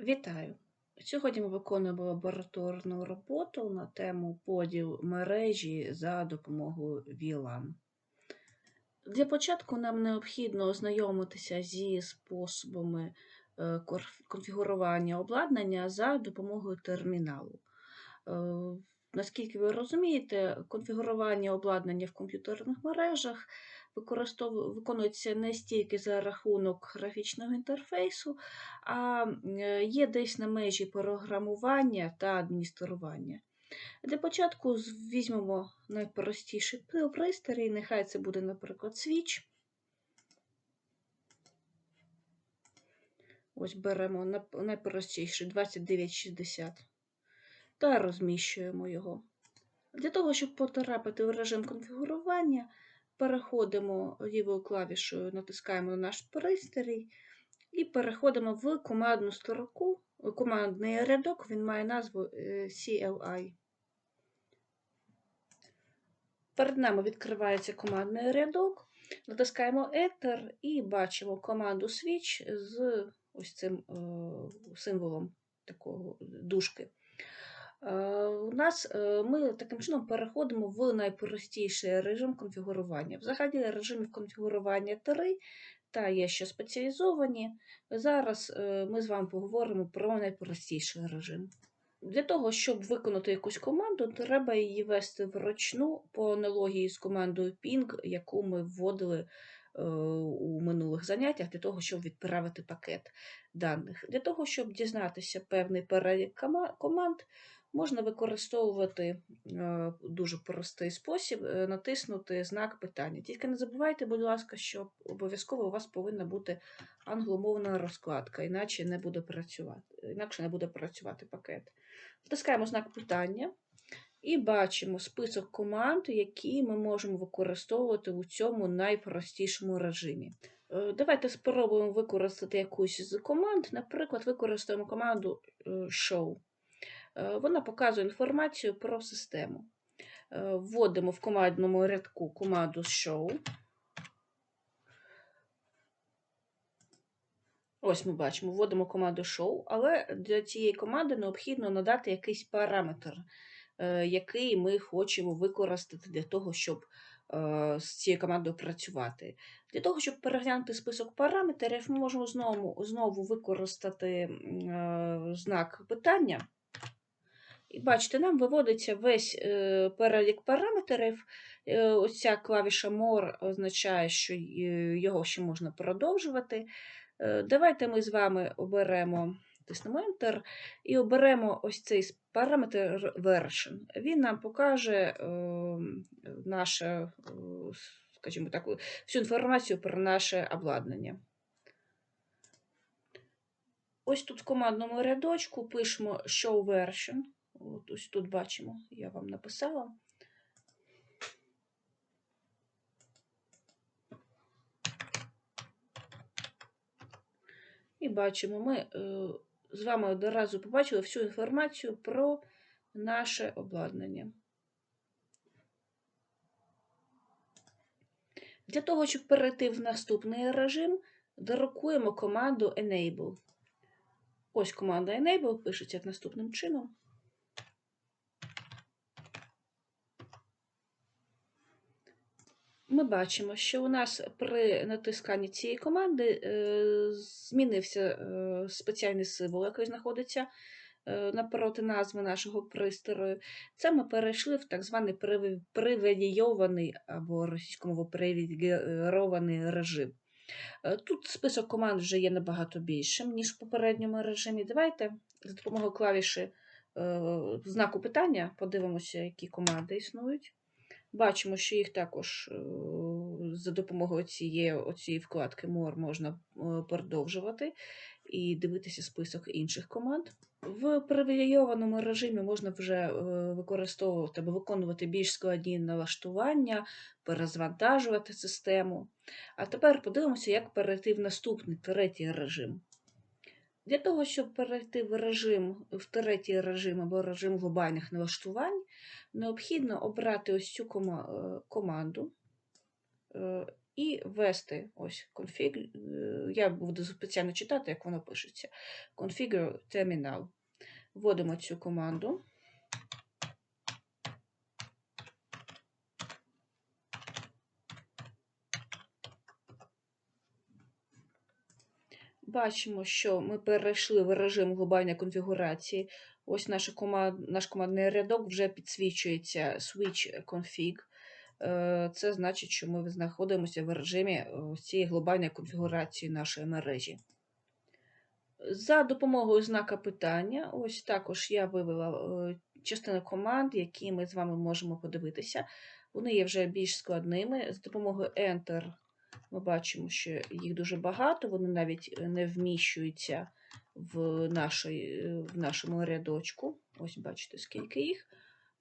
Вітаю! Сьогодні ми виконуємо лабораторну роботу на тему поділ мережі за допомогою VLAN. Для початку нам необхідно ознайомитися зі способами е, конфігурування обладнання за допомогою терміналу. Е, Наскільки ви розумієте, конфігурування обладнання в комп'ютерних мережах виконується не стільки за рахунок графічного інтерфейсу, а е, є десь на межі програмування та адміністрування. Для початку візьмемо найпростіший при- пристрій, нехай це буде, наприклад, свіч. Ось беремо найпростіший 2960 та розміщуємо його. Для того, щоб потрапити в режим конфігурування, переходимо лівою клавішою, натискаємо на наш пристрій і переходимо в командну строку. Командний рядок він має назву е, CLI. Перед нами відкривається командний рядок, натискаємо Enter і бачимо команду Switch з ось цим е, символом такого дужки. Е, У нас е, ми таким чином переходимо в найпростіший режим конфігурування. Взагалі режимів конфігурування три, та є ще спеціалізовані. Зараз е, ми з вами поговоримо про найпростіший режим. Для того, щоб виконати якусь команду, треба її вести вручну по аналогії з командою ping, яку ми вводили у минулих заняттях, для того, щоб відправити пакет даних. Для того, щоб дізнатися певний перелік команд, можна використовувати е, дуже простий спосіб, е, натиснути знак питання. Тільки не забувайте, будь ласка, що обов'язково у вас повинна бути англомовна розкладка, іначе не буде працювати, інакше не буде працювати пакет. Натискаємо знак питання і бачимо список команд, які ми можемо використовувати у цьому найпростішому режимі. Е, Давайте спробуємо використати якусь з команд. Наприклад, використаємо команду show. Е, Вона показує інформацію про систему. Е, Вводимо в командному рядку команду show. Ось ми бачимо, вводимо команду show, але для цієї команди необхідно надати якийсь параметр, е, який ми хочемо використати для того, щоб з цією командою працювати. Для того, щоб переглянути список параметрів, ми можемо знову, знову використати знак питання. І бачите, нам виводиться весь е, перелік параметрів. Е, ось ця клавіша More означає, що е, його ще можна продовжувати. Давайте ми з вами оберемо, тиснемо Enter і оберемо ось цей параметр version. Він нам покаже наше, скажімо так, всю інформацію про наше обладнання. Ось тут в командному рядочку пишемо show version. От ось тут бачимо, я вам написала. І бачимо, ми е, з вами одразу побачили всю інформацію про наше обладнання. Для того, щоб перейти в наступний режим, дорокуємо команду Enable. Ось команда Enable пишеться наступним чином. Ми бачимо, що у нас при натисканні цієї команди е, змінився е, спеціальний символ, який знаходиться е, напроти назви нашого пристрою. Це ми перейшли в так званий приві- привілейований або російською мовою привілейований режим. Тут список команд вже є набагато більшим, ніж в попередньому режимі. Давайте за допомогою клавіші знаку питання подивимося, які команди існують. Бачимо, що їх також е, за допомогою цієї, оцієї вкладки More можна е, продовжувати і дивитися список інших команд. В привілейованому режимі можна вже е, використовувати або виконувати більш складні налаштування, перезвантажувати систему. А тепер подивимося, як перейти в наступний третій режим. Для того, щоб перейти в режим, в третій режим або режим глобальних налаштувань, необхідно обрати ось цю е, команду е, і ввести ось config. е, Я буду спеціально читати, як воно пишеться. Configure terminal. Вводимо цю команду. Бачимо, що ми перейшли в режим глобальної конфігурації. Ось наша команд, наш командний рядок вже підсвічується switch config. Е, Це значить, що ми знаходимося в режимі е, цієї глобальної конфігурації нашої мережі. За допомогою знака питання, ось також я вивела е, частину команд, які ми з вами можемо подивитися. Вони є вже більш складними. За допомогою Enter ми бачимо, що їх дуже багато, вони навіть не вміщуються в, нашій, е, в нашому рядочку. Ось бачите, скільки їх.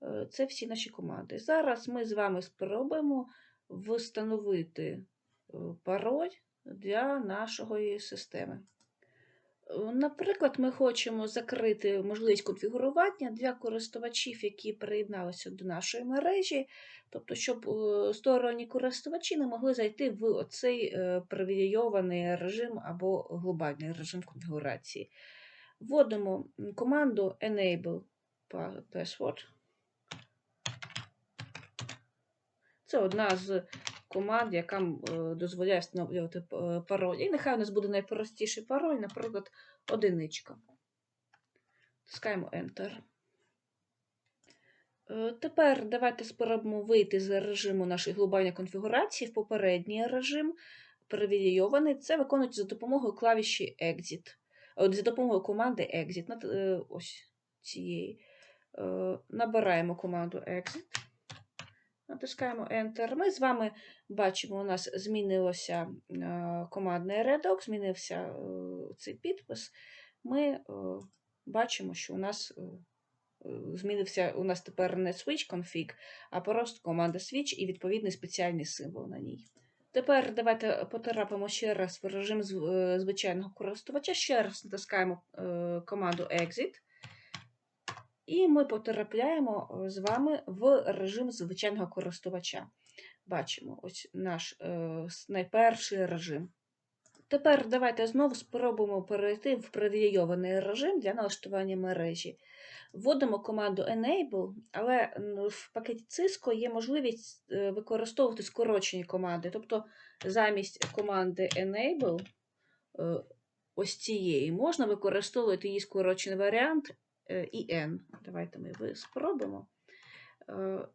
Е, Це всі наші команди. Зараз ми з вами спробуємо встановити е, пароль для нашої системи. Е, Наприклад, ми хочемо закрити можливість конфігурування для користувачів, які приєдналися до нашої мережі, тобто, щоб е, сторонні користувачі не могли зайти в оцей е, привілейований режим або глобальний режим конфігурації. Вводимо команду enable password. Це одна з команд, яка е, дозволяє встановлювати пароль. І нехай у нас буде найпростіший пароль, наприклад, одиничка. Тискаємо Enter. Е, Тепер давайте спробуємо вийти з режиму нашої глобальної конфігурації в попередній режим, привілейований. Це виконується за допомогою клавіші Exit. За допомогою команди Exit. е, Ось цієї. Е, Набираємо команду Exit. Натискаємо Enter. Ми з вами бачимо, у нас змінилося е, командний рядок, змінився е, цей підпис. Ми е, бачимо, що у нас змінився у нас тепер не switch config, а просто команда switch і відповідний спеціальний символ на ній. Тепер давайте потрапимо ще раз в режим зв- звичайного користувача. Ще раз натискаємо команду Exit. І ми потрапляємо е, з вами в режим звичайного користувача. Бачимо ось наш е, найперший режим. Тепер давайте знову спробуємо перейти в привілейований режим для налаштування мережі. Вводимо команду Enable, але в пакеті Cisco є можливість е, використовувати скорочені команди. Тобто замість команди Enable ось цієї можна використовувати її скорочений варіант е, IN. Давайте ми спробуємо. Е,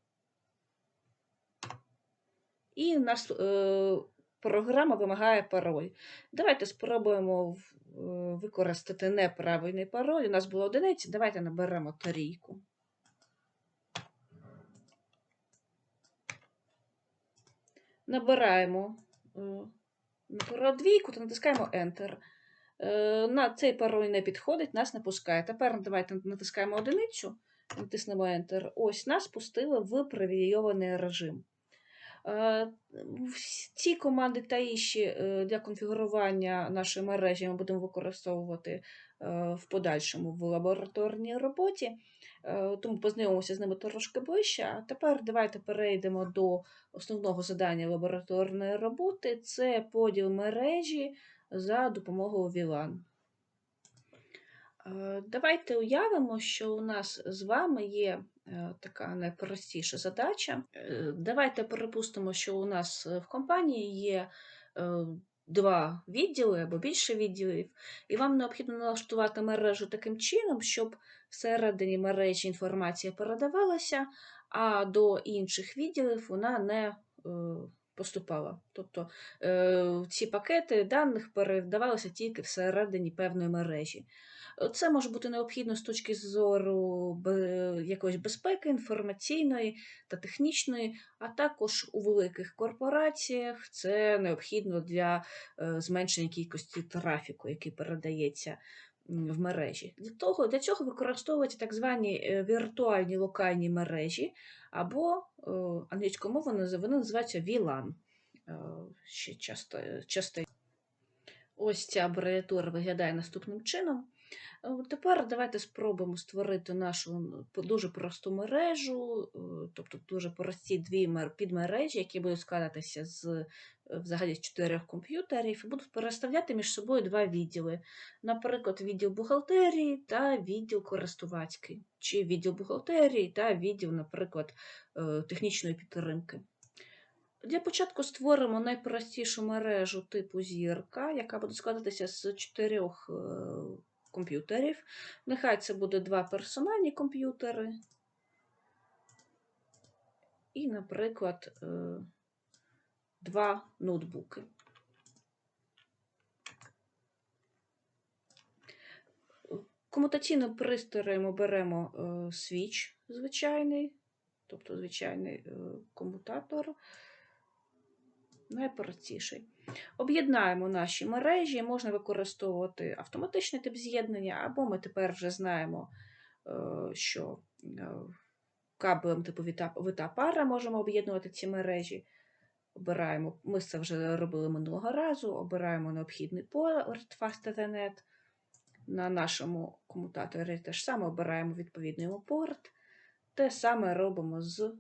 І нас е, програма вимагає пароль. Давайте спробуємо використати неправильний пароль. У нас було одиниці, давайте наберемо трійку. Набираємо про двійку та натискаємо Enter. Е, На цей пароль не підходить, нас не пускає. Тепер давайте натискаємо одиницю, натиснемо Enter. Ось нас пустили в привілейований режим. Е, Ці команди та інші е, для конфігурування нашої мережі ми будемо використовувати в подальшому в лабораторній роботі. Тому познайомимося з ними трошки ближче. А тепер давайте перейдемо до основного завдання лабораторної роботи це поділ мережі за допомогою VLAN. Е, Давайте уявимо, що у нас з вами є е, така найпростіша задача. Е, Давайте припустимо, що у нас в компанії є два відділи або більше відділів, і вам необхідно налаштувати мережу таким чином, щоб всередині мережі інформація передавалася, а до інших відділів вона не поступала. Тобто е, ці пакети даних передавалися тільки всередині певної мережі. Це може бути необхідно з точки зору якоїсь безпеки інформаційної та технічної, а також у великих корпораціях це необхідно для е, зменшення кількості трафіку, який передається в мережі. Для, того, для цього використовуються так звані е, віртуальні локальні мережі, або е, англійською мовою вони називаються VLAN. Е, Ще часто, часто. Ось ця абревіатура виглядає наступним чином. Е, Тепер давайте спробуємо створити нашу дуже просту мережу, е, тобто дуже прості дві підмережі, які будуть складатися з е, взагалі з чотирьох комп'ютерів і будуть переставляти між собою два відділи. Наприклад, відділ бухгалтерії та відділ користувацький, чи відділ бухгалтерії та відділ, наприклад, технічної підтримки. Для початку створимо найпростішу мережу типу зірка, яка буде складатися з чотирьох комп'ютерів. Нехай це буде два персональні комп'ютери. І, наприклад, е, два ноутбуки. Комутаційним пристроєм ми беремо е, свіч звичайний, тобто звичайний е, комутатор, найпростіший. Об'єднаємо наші мережі, можна використовувати автоматичний тип з'єднання, або ми тепер вже знаємо, е, що е, кабелем типу вита пара можемо об'єднувати ці мережі. Обираємо, ми це вже робили минулого разу, обираємо необхідний порт Fast Ethernet. На нашому комутаторі те ж саме обираємо відповідний порт. Те саме робимо з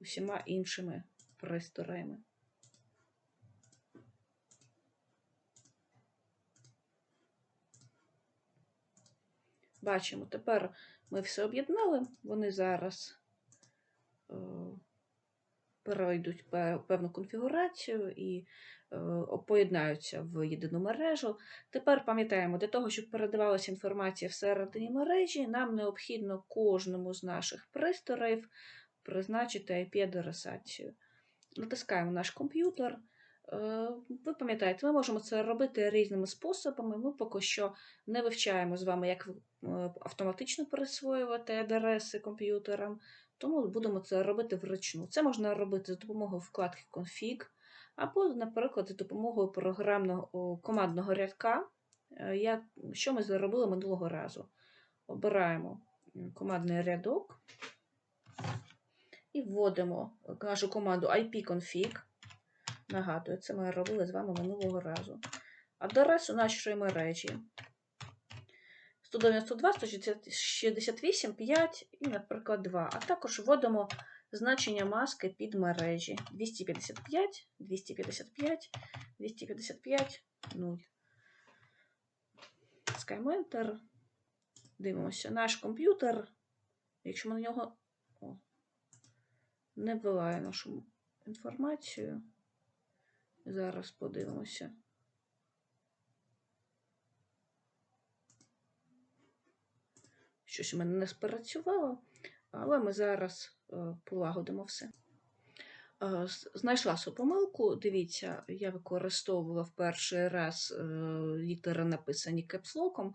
усіма іншими пристроями. Бачимо, тепер ми все об'єднали, вони зараз е, перейдуть певну конфігурацію і е, поєднаються в єдину мережу. Тепер пам'ятаємо, для того, щоб передавалася інформація всередині мережі, нам необхідно кожному з наших пристроїв призначити IP-адресацію. Натискаємо наш комп'ютер. Е, Ви пам'ятаєте, ми можемо це робити різними способами. Ми поки що не вивчаємо з вами, як е, автоматично присвоювати адреси комп'ютерам, тому будемо це робити вручну. Це можна робити за допомогою вкладки Config, або, наприклад, за допомогою програмного командного рядка, е, як, що ми зробили минулого разу. Обираємо командний рядок і вводимо нашу команду ipconfig. Нагадую, це ми робили з вами минулого разу. Адресу нашої мережі 192, 168, 5 і, наприклад, 2. А також вводимо значення маски під мережі 255, 255, 255, 0. Тискаємо Enter. Дивимося наш комп'ютер. Якщо ми на нього О, не я нашу інформацію. Зараз подивимося. Щось у мене не спрацювало, але ми зараз е, полагодимо все. Е, Знайшла свою помилку. Дивіться, я використовувала в перший раз е, літери, написані кепслоком.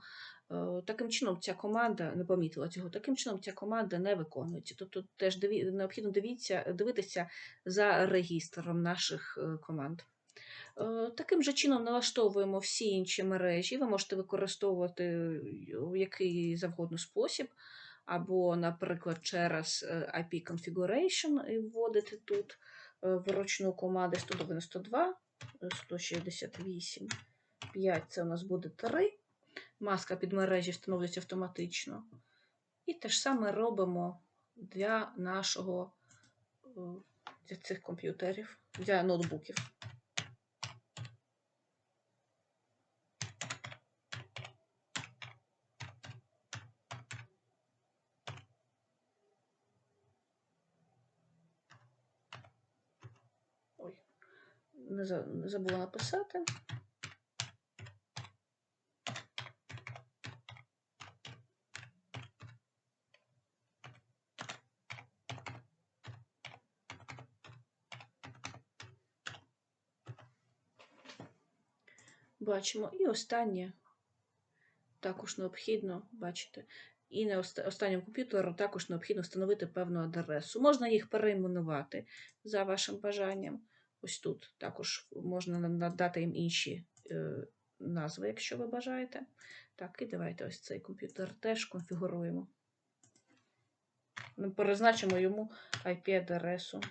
Таким чином, ця команда не помітила цього. Таким чином, ця команда не виконується. Тобто теж необхідно дивитися за регістром наших команд. Е, Таким же чином налаштовуємо всі інші мережі. Ви можете використовувати в який завгодно спосіб, або, наприклад, через е, IP configuration і вводити тут е, вручну команди 192, е, 168, 5 це у нас буде 3. Маска під мережі встановлюється автоматично. І те ж саме робимо для нашого е, для цих комп'ютерів, для ноутбуків. Ой, не забула написати. Бачимо. І останнє також необхідно, бачите, і на оста- останньому комп'ютеру також необхідно встановити певну адресу. Можна їх перейменувати за вашим бажанням. Ось тут також можна надати їм інші е, назви, якщо ви бажаєте. Так, і давайте ось цей комп'ютер теж конфігуруємо. Ми перезначимо йому IP-адресу.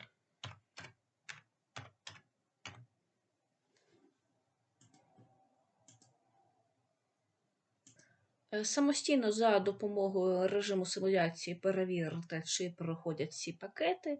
Е, Самостійно за допомогою режиму симуляції перевірити, чи проходять всі пакети,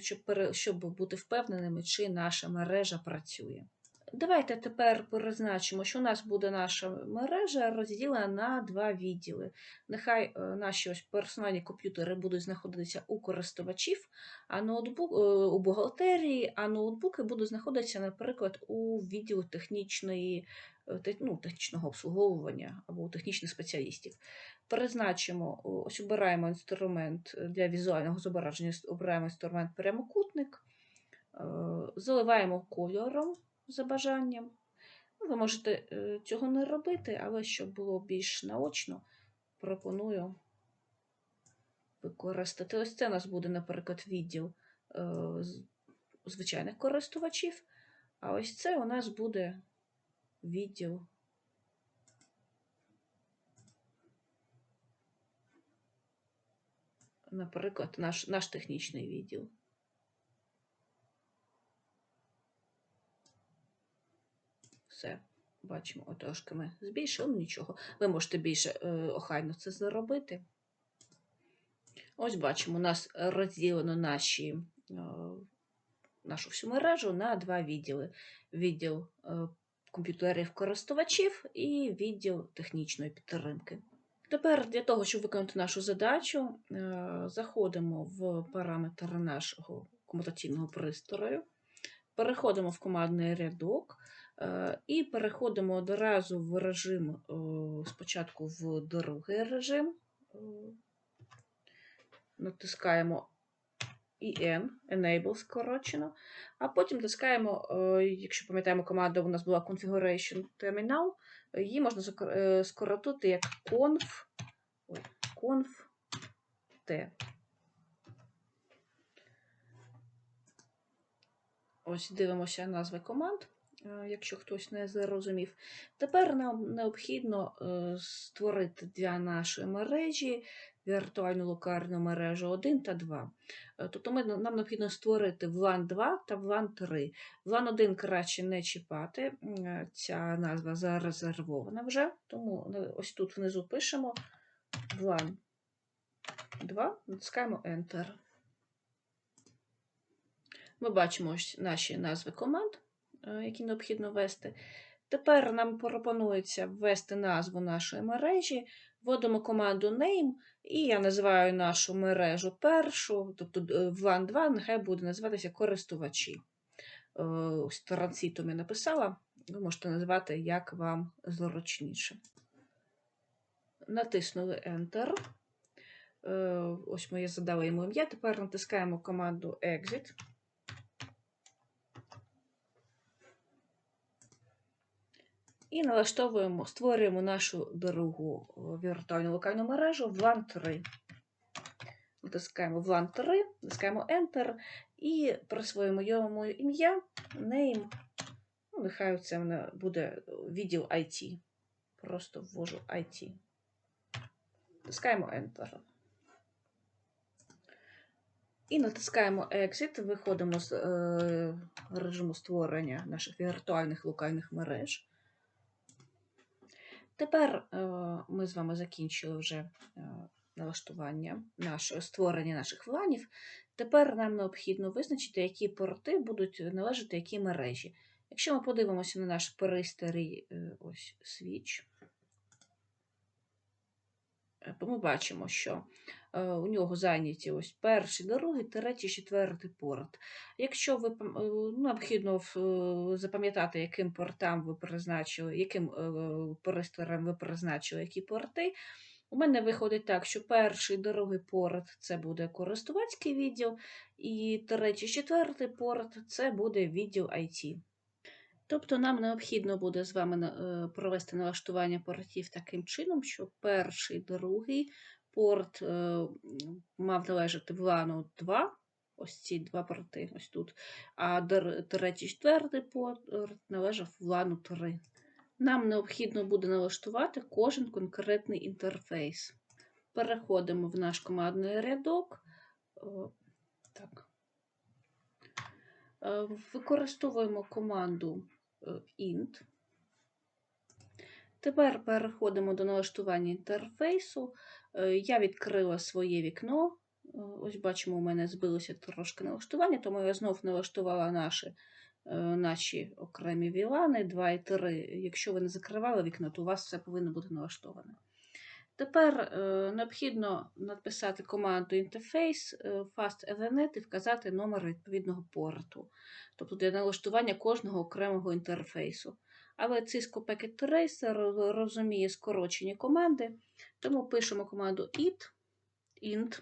щоб, пере- щоб бути впевненими, чи наша мережа працює. Давайте тепер перезначимо, що у нас буде наша мережа розділена на два відділи. Нехай е, наші ось персональні комп'ютери будуть знаходитися у користувачів, а ноутбук е, у бухгалтерії, а ноутбуки будуть знаходитися, наприклад, у відділу технічної, е, ну, технічного обслуговування або у технічних спеціалістів. Перезначимо, ось обираємо інструмент для візуального зображення, обираємо інструмент прямокутник, заливаємо кольором за бажанням. Ну, Ви можете е, цього не робити, але щоб було більш наочно, пропоную використати. Ось це у нас буде, наприклад, відділ е, звичайних користувачів, а ось це у нас буде відділ. Наприклад, наш, наш технічний відділ. Все, бачимо, от трошки ми збільшили, нічого. Ви можете більше е, охайно це зробити. Ось бачимо, у нас розділено наші, е, нашу всю мережу на два відділи: відділ е, комп'ютерів користувачів і відділ технічної підтримки. Тепер для того, щоб виконати нашу задачу, заходимо в параметри нашого комутаційного пристрою, переходимо в командний рядок і переходимо одразу в режим, е, спочатку в другий режим. е, Натискаємо EN, Enable скорочено, а потім натискаємо, е, якщо пам'ятаємо, команда у нас була Configuration Terminal, її можна е, скоротити як conf, ой, conf T. Ось дивимося назви команд, е, якщо хтось не зрозумів. Тепер нам необхідно е, створити для нашої мережі віртуальну локальну мережу 1 та 2. Е, Тобто ми, нам необхідно створити VLAN 2 та VLAN 3. VLAN 1 краще не чіпати, е, ця назва зарезервована вже, тому е, ось тут внизу пишемо VLAN 2, натискаємо Enter. Ми бачимо ось наші назви команд, е, які необхідно ввести. Тепер нам пропонується ввести назву нашої мережі, вводимо команду name, і я називаю нашу мережу першу, тобто е, VLAN 2 нехай буде називатися користувачі. Е, Ось транзитом я написала, ви можете називати як вам зручніше. Натиснули Enter. Е, Ось ми задали йому ім'я. Тепер натискаємо команду Exit. І налаштовуємо, створюємо нашу другу е, віртуальну локальну мережу VLAN 3. Натискаємо VLAN 3, натискаємо Enter і присвоїмо йому ім'я, name. Ну, нехай це в мене буде відділ IT. Просто ввожу IT. Натискаємо Enter. І натискаємо Exit, виходимо з е, режиму створення наших віртуальних локальних мереж. Тепер е, ми з вами закінчили вже е, налаштування нашого створення наших вланів. Тепер нам необхідно визначити, які порти будуть належати якій мережі. Якщо ми подивимося на наш перистарий е, ось то ми бачимо, що е, у нього зайняті ось перший, другий, третій, четвертий порт. Якщо ви е, необхідно е, запам'ятати, яким портам ви призначили, яким е, пристроєм ви призначили які порти. У мене виходить так, що перший, другий порт це буде користувацький відділ, і третій, четвертий порт це буде відділ IT. Тобто нам необхідно буде з вами е, провести налаштування портів таким чином, що перший, другий порт е, мав належати VLAN 2, ось ці два порти, ось тут, а третій, четвертий порт належав VLAN 3. Нам необхідно буде налаштувати кожен конкретний інтерфейс. Переходимо в наш командний рядок. Так. Е, Використовуємо команду int. Тепер переходимо до налаштування інтерфейсу. Е, Я відкрила своє вікно. Е, Ось бачимо, у мене збилося трошки налаштування, тому я знов налаштувала наші, е, наші окремі вілани 2 і 3. Якщо ви не закривали вікно, то у вас все повинно бути налаштоване. Тепер е, необхідно написати команду інтерфейс е, fast Ethernet і вказати номер відповідного порту, тобто для налаштування кожного окремого інтерфейсу. Але Cisco Packet Tracer розуміє скорочені команди, тому пишемо команду it, int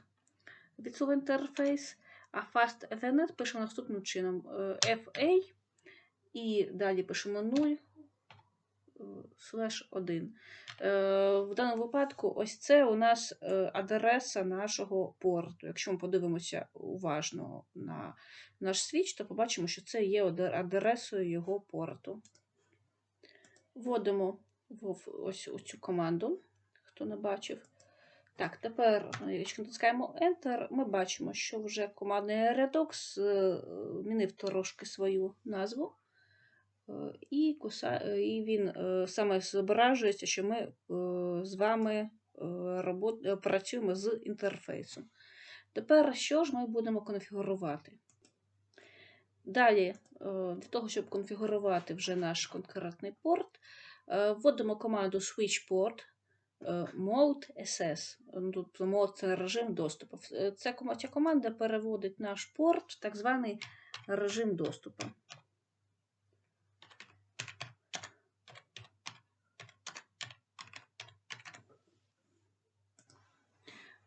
від слова інтерфейс, а fast Ethernet пишемо наступним чином е, FA і далі пишемо 0 е, слеш 1. Е, В даному випадку, ось це у нас е, адреса нашого порту. Якщо ми подивимося уважно на наш свіч, то побачимо, що це є адресою його порту. Вводимо ось цю команду, хто не бачив. Так, тепер, е, якщо натискаємо Enter, ми бачимо, що вже командний рядок з- змінив трошки свою назву. Е, І, куса... е, і він е, саме зображується, що ми з вами робот... працюємо з інтерфейсом. Тепер що ж ми будемо конфігурувати? Далі, для того, щоб конфігурувати вже наш конкретний порт, вводимо команду switchport mode SS. Ну, Тут mode це режим доступу. Ця команда переводить наш порт в так званий режим доступу.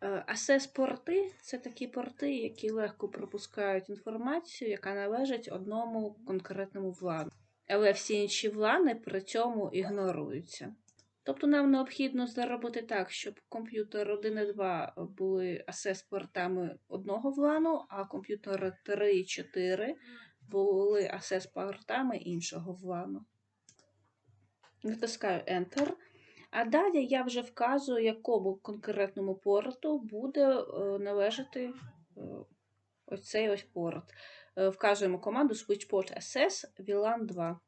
Асес-порти це такі порти, які легко пропускають інформацію, яка належить одному конкретному влану. Але всі інші влани при цьому ігноруються. Тобто нам необхідно зробити так, щоб комп'ютер 1 і 2 були асес-портами одного влану, а комп'ютери 3 і 4 були асес-портами іншого влану. Натискаю Enter. А далі я вже вказую, якому конкретному порту буде е, належати оцей ось цей ось порт. Е, Вказуємо команду switchport SS VLAN 2.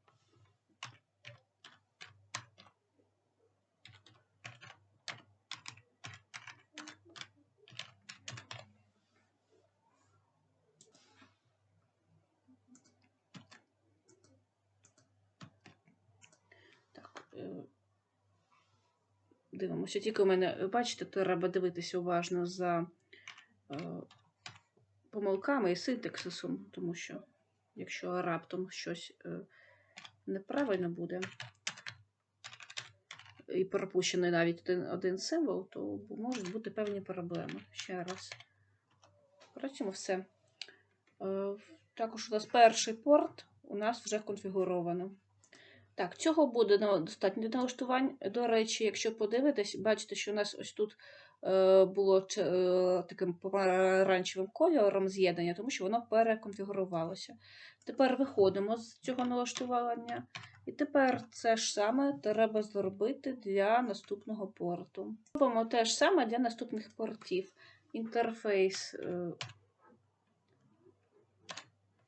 Так, е, дивимося. Тільки у мене, бачите, треба дивитися уважно за е, помилками і синтаксисом, тому що якщо раптом щось е, неправильно буде, і пропущений навіть один, один символ, то можуть бути певні проблеми. Ще раз. Працюємо все. Е, Також у нас перший порт у нас вже конфігуровано. Так, цього буде достатньо для налаштувань. До речі, якщо подивитись, бачите, що у нас ось тут е, було е, таким помаранчевим кольором з'єднання, тому що воно переконфігурувалося. Тепер виходимо з цього налаштування. І тепер це ж саме треба зробити для наступного порту. Робимо те ж саме для наступних портів. Інтерфейс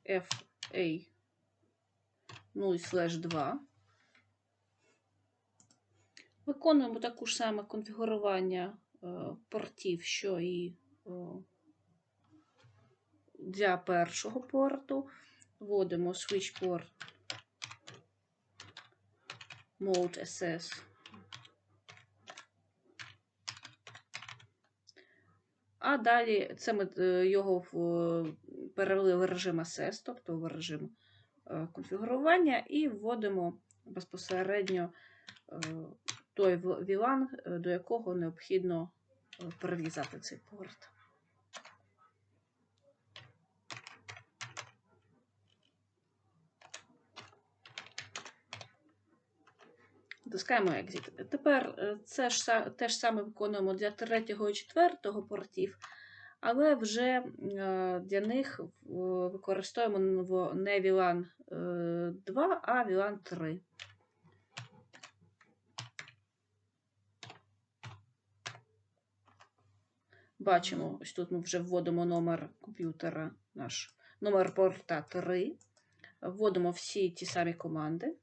FA 0 2. Виконуємо таку ж саме конфігурування е, портів, що і е, для першого порту. Вводимо switch port mode SS. А далі це ми е, його перевели в режим SS, тобто в режим конфігурування, і вводимо безпосередньо той в- VLAN, е, до якого необхідно е, прив'язати цей порт. Натискаємо Exit. Тепер е, це ж те ж саме виконуємо для третього і четвертого портів, але вже для них використовуємо не VLAN е, 2, а VLAN 3. Бачимо, ось тут ми вже вводимо номер комп'ютера, наш номер порта 3. Вводимо всі ті самі команди.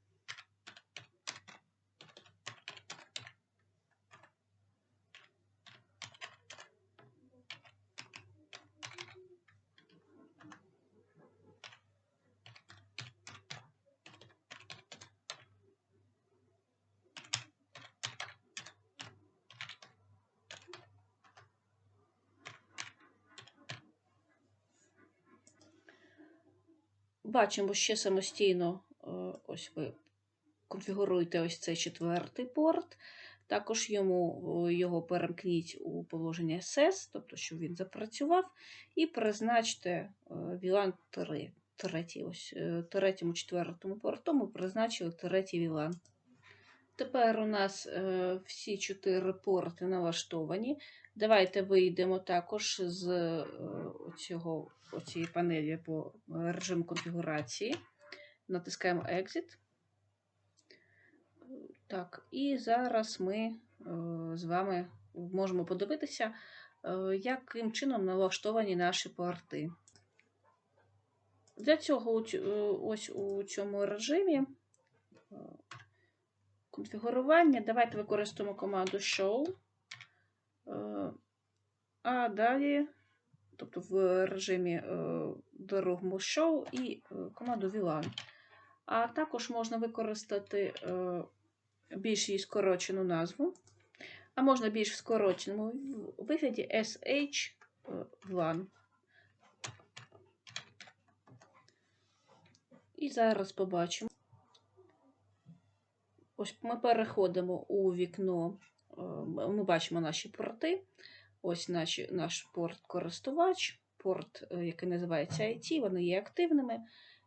Бачимо ще самостійно, е, ось ви конфігуруєте ось цей четвертий порт. Також йому його перемкніть у положення SS, тобто, щоб він запрацював, і призначте е, VLAN 3. Третій, ось, е, третьому, четвертому порту ми призначили третій VLAN. Тепер у нас е, всі чотири порти налаштовані. Давайте вийдемо також з е, оцього, оцієї панелі по режиму конфігурації. Натискаємо Exit. Так, і зараз ми е, з вами можемо подивитися, яким чином налаштовані наші порти. Для цього ось у цьому режимі конфігурування давайте використаємо команду show. Е, А далі, тобто в режимі е, дорогому show і е, команду VLAN. А також можна використати більш її скорочену назву, а можна більш в скороченому вигляді SH VLAN. І зараз побачимо. Ось ми переходимо у вікно, е, ми бачимо наші порти. Ось наші, наш порт-користувач, порт, е, який називається IT, вони є активними,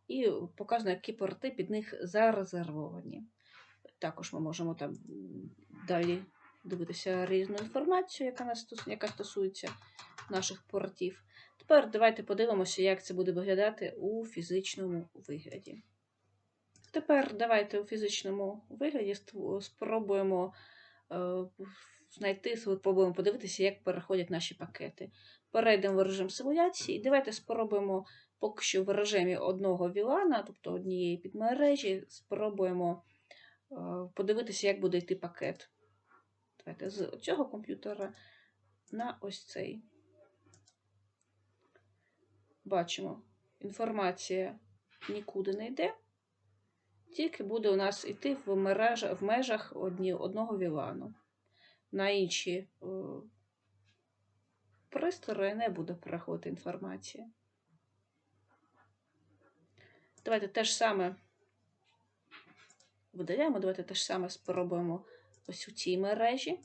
і показано, які порти під них зарезервовані. Також ми можемо там далі дивитися різну інформацію, яка, нас, яка стосується наших портів. Тепер давайте подивимося, як це буде виглядати у фізичному вигляді. Тепер давайте у фізичному вигляді спробуємо е, знайти, спробуємо подивитися, як переходять наші пакети. Перейдемо в режим симуляції і давайте спробуємо поки що в режимі одного вілана, тобто однієї підмережі, спробуємо е, подивитися, як буде йти пакет. Давайте з цього комп'ютера на ось цей. Бачимо, інформація нікуди не йде, тільки буде у нас йти в, мережа, в межах одні, одного вілану. На інші е, пристрої не буде переходити інформація. Давайте те ж саме видаляємо, давайте те ж саме спробуємо ось у цій мережі.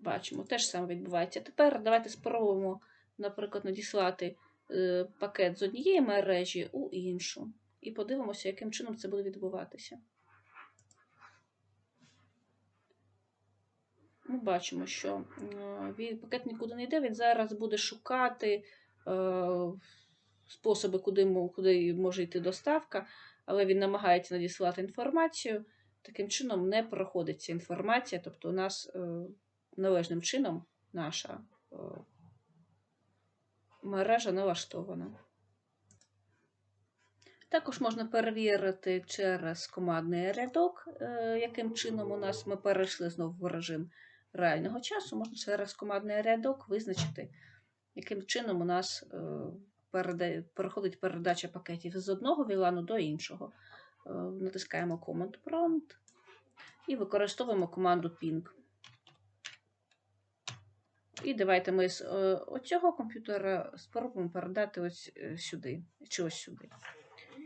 Бачимо, те ж саме відбувається. Тепер давайте спробуємо, наприклад, надіслати е, пакет з однієї мережі у іншу. І подивимося, яким чином це буде відбуватися. Ми бачимо, що е, пакет нікуди не йде, він зараз буде шукати е, способи, куди, може йти доставка, але він намагається надіслати інформацію. Таким чином не проходить ця інформація, тобто у нас належним чином наша е, мережа налаштована. Також можна перевірити через командний рядок, е, яким чином у нас ми перейшли знову в режим реального часу. Можна через командний рядок визначити, яким чином у нас е, переходить передача пакетів з одного VLAN до іншого. Натискаємо Command Prompt і використовуємо команду ping. І давайте ми з е, оцього комп'ютера спробуємо передати ось е, сюди, чи ось сюди.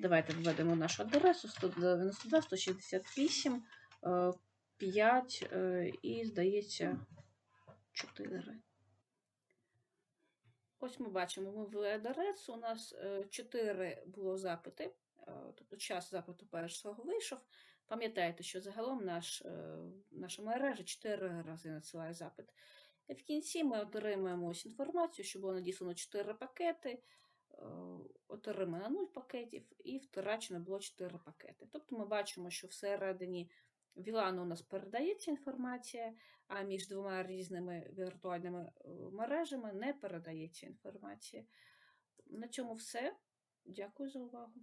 Давайте введемо нашу адресу 192, 168, е, 5 е, і, здається, 4. Ось ми бачимо, ми ввели адресу. У нас 4 було запити, е, тобто час запиту першого вийшов. Пам'ятайте, що загалом наш, е, наша мережа 4 рази надсилає запит. В кінці ми отримаємо ось інформацію, що було надіслано 4 пакети, е, отримано 0 пакетів і втрачено було 4 пакети. Тобто ми бачимо, що всередині VLAN у нас передається інформація, а між двома різними віртуальними е, мережами не передається інформація. На цьому все. Дякую за увагу.